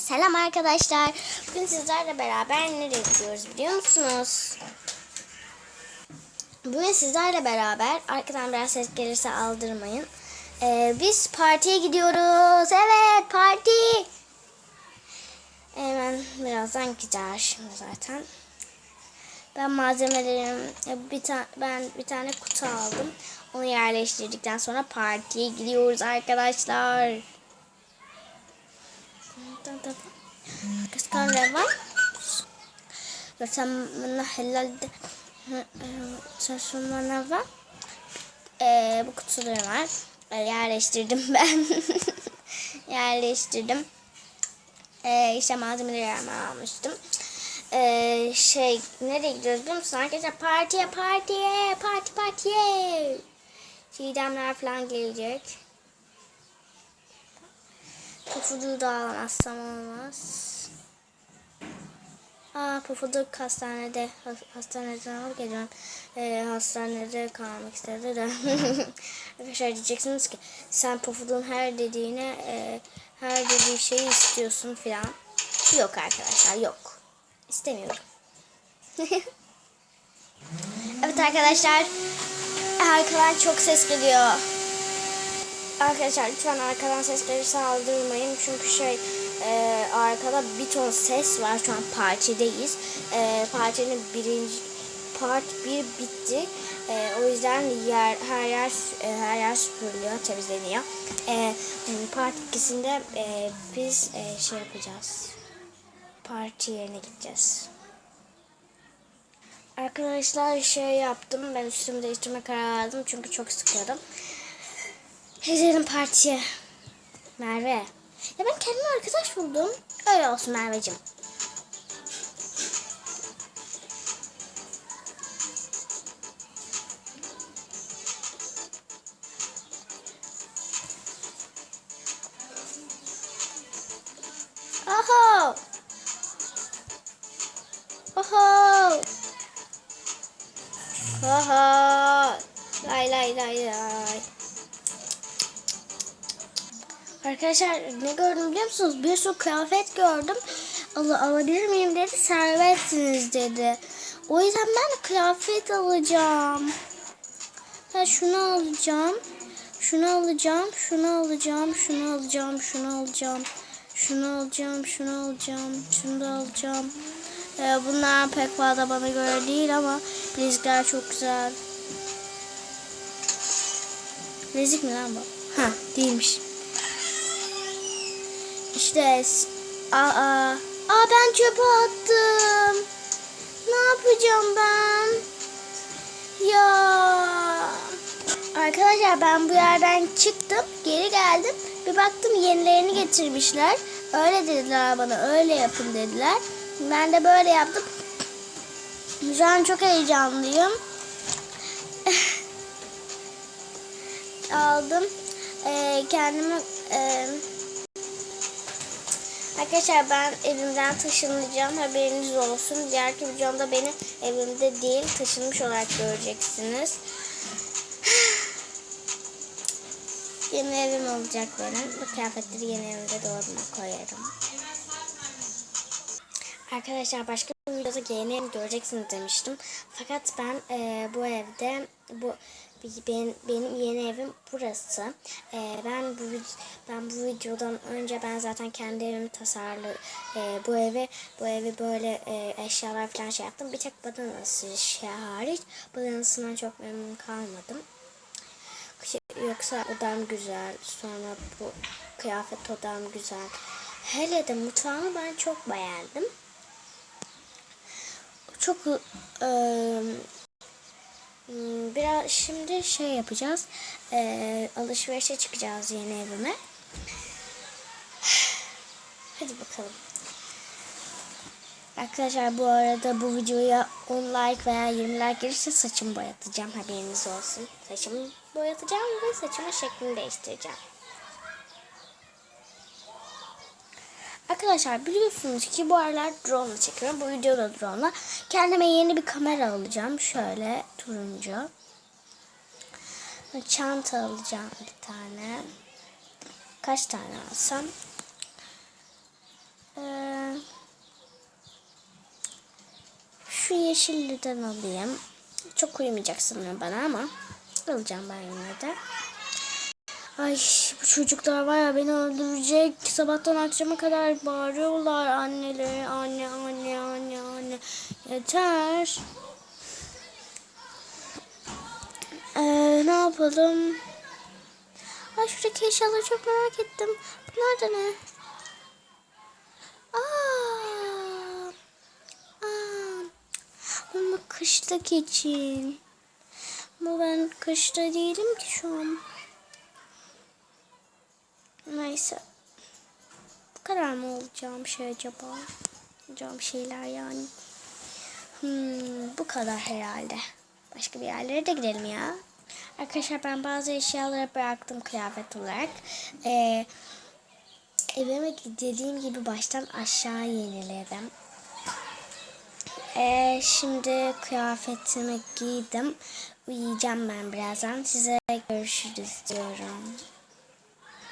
Selam arkadaşlar. Bugün sizlerle beraber nereye gidiyoruz biliyor musunuz? Bugün sizlerle beraber arkadan biraz ses gelirse aldırmayın. Ee, biz partiye gidiyoruz. Evet parti. Hemen birazdan gideceğiz şimdi zaten. Ben malzemelerim bir tane ben bir tane kutu aldım. Onu yerleştirdikten sonra partiye gidiyoruz arkadaşlar. Var. Zaten bana herhalde saçmalama var. Ee, bu kutuları var. Yerleştirdim ben. yerleştirdim. Ee, işte malzemeleri almıştım. Ee, şey nereye gidiyoruz biliyor musun arkadaşlar? Partiye partiye parti partiye. Çiğdemler falan gelecek. Pufuduğu da alamazsam olmaz. Aa pufuduk hastanede hastaneden alıp geliyorum. Ee, hastanede kalmak istedi de. Arkadaşlar diyeceksiniz ki sen pufudun her dediğine e, her dediği şeyi istiyorsun filan. Yok arkadaşlar yok. İstemiyorum. evet arkadaşlar. Arkadan çok ses geliyor. Arkadaşlar lütfen arkadan ses gelirse aldırmayın. Çünkü şey e, arkada bir ton ses var. Şu an partideyiz. E, partinin birinci part bir bitti. E, o yüzden yer her yer e, her yer süpürülüyor, temizleniyor. E, part ikisinde e, biz e, şey yapacağız. Parti yerine gideceğiz. Arkadaşlar şey yaptım. Ben üstümü değiştirme karar aldım. Çünkü çok sıkıyordum. Gidelim partiye. Merve. Ya ben kendime arkadaş buldum. Öyle olsun Merveciğim. Oho. Oho. Oho. Lay lay lay lay. Arkadaşlar ne gördüm biliyor musunuz? Bir sürü kıyafet gördüm. Al alabilir miyim dedi. Servetsiniz dedi. O yüzden ben kıyafet alacağım. Ben şunu alacağım. Şunu alacağım. Şunu alacağım. Şunu alacağım. Şunu alacağım. Şunu alacağım. Şunu alacağım. Şunu da alacağım. Ee, bunlar pek fazla bana göre değil ama bilezikler çok güzel. Bilezik mi lan bu? Ha değilmiş. İşte aa, aa ben çöpe attım. Ne yapacağım ben? Ya. Arkadaşlar ben bu yerden çıktım, geri geldim. Bir baktım yenilerini getirmişler. Öyle dediler bana, öyle yapın dediler. Ben de böyle yaptım. Şu an çok heyecanlıyım. Aldım. Ee, kendimi e, Arkadaşlar ben evimden taşınacağım. Haberiniz olsun. Diğerki videomda beni evimde değil taşınmış olarak göreceksiniz. yeni evim olacak benim. Bu kıyafetleri yeni evimde dolabıma koyarım. Arkadaşlar başka bir videoda yeni evimi göreceksiniz demiştim. Fakat ben e, bu evde bu benim, benim yeni evim burası. Ee, ben bu ben bu videodan önce ben zaten kendi evimi tasarlı e, bu evi bu evi böyle e, eşyalar falan şey yaptım. Bir tek badanası şey hariç badanasından çok memnun kalmadım. Yoksa odam güzel. Sonra bu kıyafet odam güzel. Hele de mutfağımı ben çok beğendim. Çok e, Biraz şimdi şey yapacağız. Ee, alışverişe çıkacağız yeni evime. Hadi bakalım. Arkadaşlar bu arada bu videoya 10 like veya 20 like gelirse saçımı boyatacağım. Haberiniz olsun. Saçımı boyatacağım ve saçımın şeklini değiştireceğim. Arkadaşlar biliyorsunuz ki bu aralar drone çekiyorum. Bu videoda drone. Kendime yeni bir kamera alacağım. Şöyle turuncu. Çanta alacağım bir tane. Kaç tane alsam? Ee, şu yeşilliden alayım. Çok uyumayacak sanırım bana ama alacağım ben yine de. Ay bu çocuklar var ya beni öldürecek. Sabahtan akşama kadar bağırıyorlar anneleri. Anne anne anne anne. Yeter. Ee, ne yapalım? Ay şuradaki eşyaları çok merak ettim. Bunlar da ne? Aa, aa, kışlık için. Ama ben kışta değilim ki şu an. Neyse. Bu kadar mı olacağım şey acaba? Olacağım şeyler yani. Hmm, bu kadar herhalde. Başka bir yerlere de gidelim ya. Arkadaşlar ben bazı eşyaları bıraktım kıyafet olarak. Ee, evime dediğim gibi baştan aşağı yeniledim. Ee, şimdi kıyafetimi giydim. Uyuyacağım ben birazdan. Size görüşürüz diyorum.